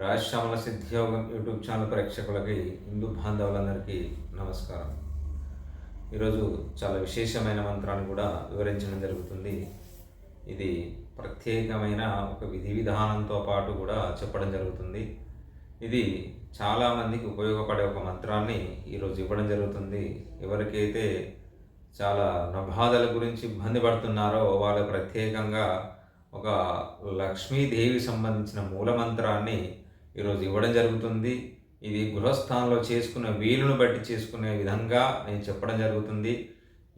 Rajashyamala సిద్ధియోగం YouTube channel ప్రేక్షకులకి హిందూ బాంధవులందరికీ నమస్కారం. ఈరోజు చాలా విశేషమైన మంత్రాన్ని కూడా వివరించడం జరుగుతుంది. ఇది ప్రత్యేకమైన ఒక విధి విధానంతో పాటు కూడా చెప్పడం జరుగుతుంది. ఇది చాలామందికి ఉపయోగపడే ఒక మంత్రాన్ని ఈరోజు ఇవ్వడం జరుగుతుంది. ఎవరికైతే చాలా నబాధల గురించి ఇబ్బంది పడుతున్నారో వాళ్ళు ప్రత్యేకంగా ఒక లక్ష్మీదేవి సంబంధించిన మూల మంత్రాన్ని ఈరోజు ఇవ్వడం జరుగుతుంది. ఇది గృహస్థానంలో చేసుకున్న వీలును బట్టి చేసుకునే విధంగా నేను చెప్పడం జరుగుతుంది.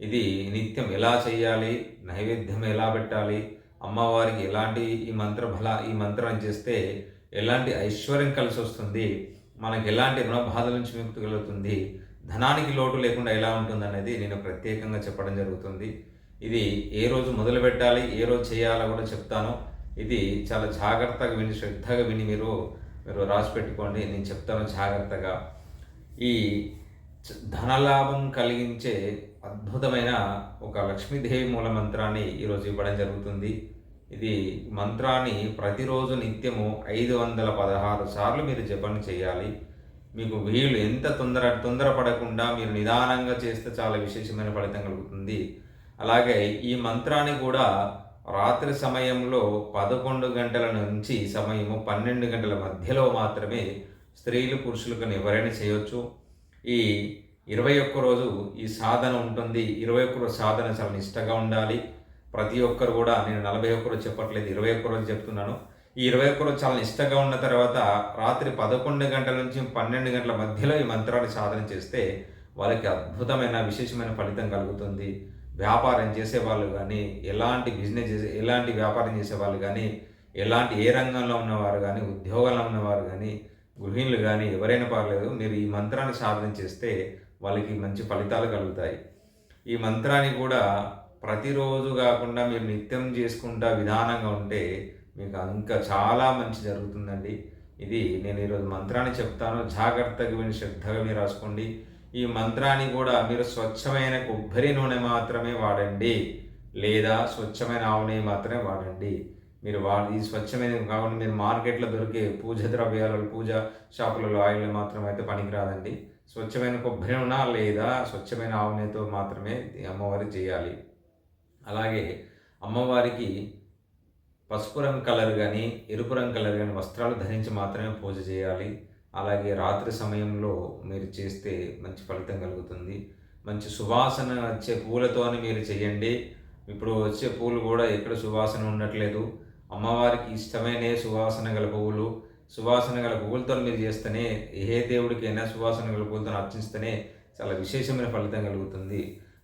ఇది నిత్యం ఎలా చేయాలి? నైవేద్యం ఎలా పెట్టాలి? అమ్మవారికి ఎలాంటి ఈ మంత్ర బల ఈ మంత్రం చేస్తే ఎలాంటి ఐశ్వర్యం కలిసి వస్తుంది? మనకి ఎలాంటి రుణబాధ నుంచి విముక్తి కలుగుతుంది? ధనానికి లోటు లేకుండా ఎలా ఉంటుంది అనేది నేను ప్రత్యేకంగా చెప్పడం జరుగుతుంది. ఇది ఏ రోజు మొదలు పెట్టాలి? ఏ రోజు చేయాలో కూడా చెప్తాను. ఇది చాలా జాగ్రత్తగా విని శ్రద్ధగా విని మీరు మీరు రాసి పెట్టుకోండి నేను చెప్తాను జాగ్రత్తగా. ఈ ధనలాభం కలిగించే అద్భుతమైన ఒక లక్ష్మీదేవి మూల మంత్రాన్ని ఈరోజు ఇవ్వడం జరుగుతుంది. ఇది మంత్రాన్ని ప్రతిరోజు నిత్యము ఐదు వందల పదహారు సార్లు మీరు జపం చేయాలి. మీకు వీలు ఎంత తొందర తొందరపడకుండా మీరు నిదానంగా చేస్తే చాలా విశేషమైన ఫలితం కలుగుతుంది. అలాగే ఈ మంత్రాన్ని కూడా రాత్రి సమయంలో పదకొండు గంటల నుంచి సమయము పన్నెండు గంటల మధ్యలో మాత్రమే స్త్రీలు పురుషులకు ఎవరైనా చేయొచ్చు. ఈ ఇరవై ఒక్క రోజు ఈ సాధన ఉంటుంది. ఇరవై ఒక్క రోజు సాధన చాలా నిష్టగా ఉండాలి. ప్రతి ఒక్కరు కూడా నేను నలభై ఒక్క రోజు చెప్పట్లేదు ఇరవై ఒక్క రోజు చెప్తున్నాను. ఈ ఇరవై ఒక్క రోజు చాలా నిష్టగా ఉన్న తర్వాత రాత్రి పదకొండు గంటల నుంచి పన్నెండు గంటల మధ్యలో ఈ మంత్రాన్ని సాధన చేస్తే వాళ్ళకి అద్భుతమైన విశేషమైన ఫలితం కలుగుతుంది. వ్యాపారం చేసేవాళ్ళు కానీ ఎలాంటి బిజినెస్ చేసే ఎలాంటి వ్యాపారం చేసేవాళ్ళు కానీ ఎలాంటి ఏ రంగంలో ఉన్నవారు కానీ ఉద్యోగంలో ఉన్నవారు కానీ గృహిణులు కానీ ఎవరైనా పర్లేదు మీరు ఈ మంత్రాన్ని సాధన చేస్తే వాళ్ళకి మంచి ఫలితాలు కలుగుతాయి. ఈ మంత్రాన్ని కూడా ప్రతిరోజు కాకుండా మీరు నిత్యం చేసుకుంటా విధానంగా ఉంటే మీకు ఇంకా చాలా మంచి జరుగుతుందండి. ఇది నేను ఈరోజు మంత్రాన్ని చెప్తాను. జాగ్రత్తగా విని శ్రద్ధగా మీరు రాసుకోండి. ఈ మంత్రాన్ని కూడా మీరు స్వచ్ఛమైన కొబ్బరి నూనె మాత్రమే వాడండి. లేదా స్వచ్ఛమైన ఆవు నెయ్యి మాత్రమే వాడండి. మీరు వా ఈ స్వచ్ఛమైన కాకుండా మీరు మార్కెట్లో దొరికే పూజ ద్రవ్యాలు పూజ షాపులలో ఆయిల్ మాత్రం అయితే పనికిరాదండి. స్వచ్ఛమైన కొబ్బరి నూనె లేదా స్వచ్ఛమైన ఆవు నెయ్యితో మాత్రమే అమ్మవారి చేయాలి. అలాగే అమ్మవారికి పసుపు రంగు కలర్ కానీ ఎరుపు రంగు కలర్ కానీ వస్త్రాలు ధరించి మాత్రమే పూజ చేయాలి. అలాగే రాత్రి సమయంలో మీరు చేస్తే మంచి ఫలితం కలుగుతుంది. మంచి సువాసన వచ్చే పూలతోని మీరు చేయండి. ఇప్పుడు వచ్చే పూలు కూడా ఎక్కడ సువాసన ఉండట్లేదు. అమ్మవారికి ఇష్టమైన సువాసన గల పువ్వులు సువాసన గల పువ్వులతో మీరు చేస్తేనే ఏ దేవుడికైనా సువాసన గల పువ్వులతో అర్చిస్తేనే చాలా విశేషమైన ఫలితం కలుగుతుంది.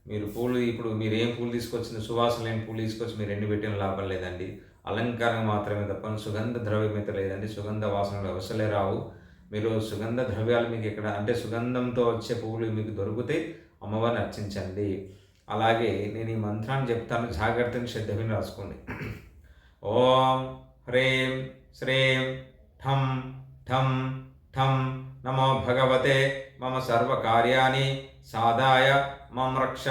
మీరు పూలు ఇప్పుడు మీరు ఏం పూలు తీసుకొచ్చిన సువాసన లేని పూలు తీసుకొచ్చి మీరు ఎన్ని పెట్టిన లాభం లేదండి. అలంకారం మాత్రమే తప్ప సుగంధ ద్రవ్యం అయితే లేదండి. సుగంధ వాసనలు అవసలే రావు. మీరు సుగంధ ద్రవ్యాలు మీకు ఇక్కడ అంటే సుగంధంతో వచ్చే పువ్వులు మీకు దొరికితే అమ్మవారిని అర్చించండి. అలాగే నేను ఈ మంత్రాన్ని చెప్తాను జాగ్రత్తని శ్రద్ధ రాసుకోండి. ఓం హ్రీం శ్రీం ఠం ఠం ఠం నమో భగవతే మమ సర్వకార్యాన్ని సాదాయ మం రక్ష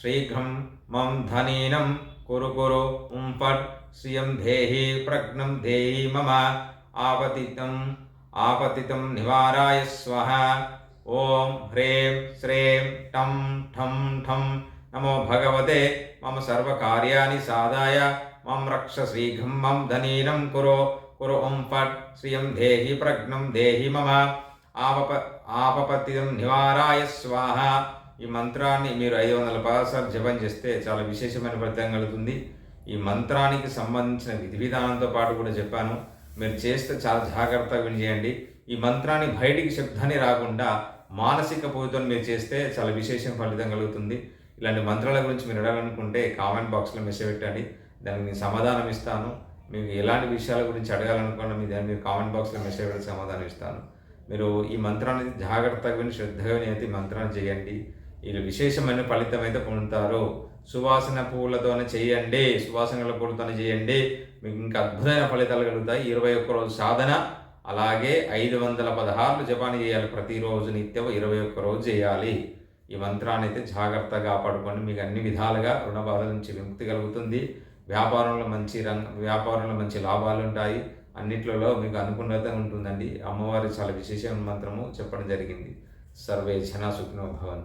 శ్రీఘ్రం మం ధనీనం కురు కురు ఉంపట్ శ్రియం దేహి ప్రజ్ఞం దేహి మమ ఆపతితం ఆపతితం నివారాయ స్వహ ఓం హ్రీం శ్రీం టం ఠం ఠం. నమో భగవతే మమ సర్వకార్యాన్ని సాదాయ మం రక్ష శ్రీఘం మం ధనీనం కురు. కురు ఓం ఫట్. శ్రియం దేహి ప్రజ్ఞం దేహి మమ. ఆపప ఆపపతితం నివారాయ స్వాహ ఈ మంత్రాన్ని మీరు ఐదు వందల పదసార్లు జపం చేస్తే చాలా విశేషమైన ఫలితం కలుగుతుంది. ఈ మంత్రానికి సంబంధించిన విధి విధానంతో పాటు కూడా చెప్పాను. మీరు చేస్తే చాలా జాగ్రత్తగా విని చేయండి ఈ మంత్రాన్ని బయటికి శబ్దాన్ని రాకుండా మానసిక పూజతో మీరు చేస్తే చాలా విశేషం ఫలితం కలుగుతుంది. ఇలాంటి మంత్రాల గురించి మీరు అడగాలనుకుంటే కామెంట్ బాక్స్లో మెసేజ్ పెట్టండి. దానికి నేను సమాధానం ఇస్తాను. మీకు ఎలాంటి విషయాల గురించి అడగాలనుకున్నా మీ దాన్ని మీరు కామెంట్ బాక్స్లో మెసేజ్ పెట్టి సమాధానం ఇస్తాను. మీరు ఈ మంత్రాన్ని జాగ్రత్తగా విని శ్రద్ధగా విని అయితే ఈ మంత్రాన్ని చేయండి. ఇది విశేషమైన ఫలితం అయితే పొందుతారు. సువాసన పువ్వులతోనే చేయండి సువాసనల పూలతోనే చేయండి. మీకు ఇంకా అద్భుతమైన ఫలితాలు కలుగుతాయి. ఇరవై ఒక్క రోజు సాధన అలాగే ఐదు వందల పదహారులు జపాన్ని చేయాలి. ప్రతిరోజు నిత్యం ఇరవై ఒక్క రోజు చేయాలి. ఈ మంత్రాన్ని అయితే జాగ్రత్తగా కాపాడుకోండి మీకు అన్ని విధాలుగా రుణ బాధల నుంచి విముక్తి కలుగుతుంది. వ్యాపారంలో మంచి రంగ వ్యాపారంలో మంచి లాభాలు ఉంటాయి. అన్నిట్లలో మీకు అనుకున్నత ఉంటుందండి. అమ్మవారి చాలా విశేషమైన మంత్రము చెప్పడం జరిగింది. సర్వే జనా సుఖినో భవంతు.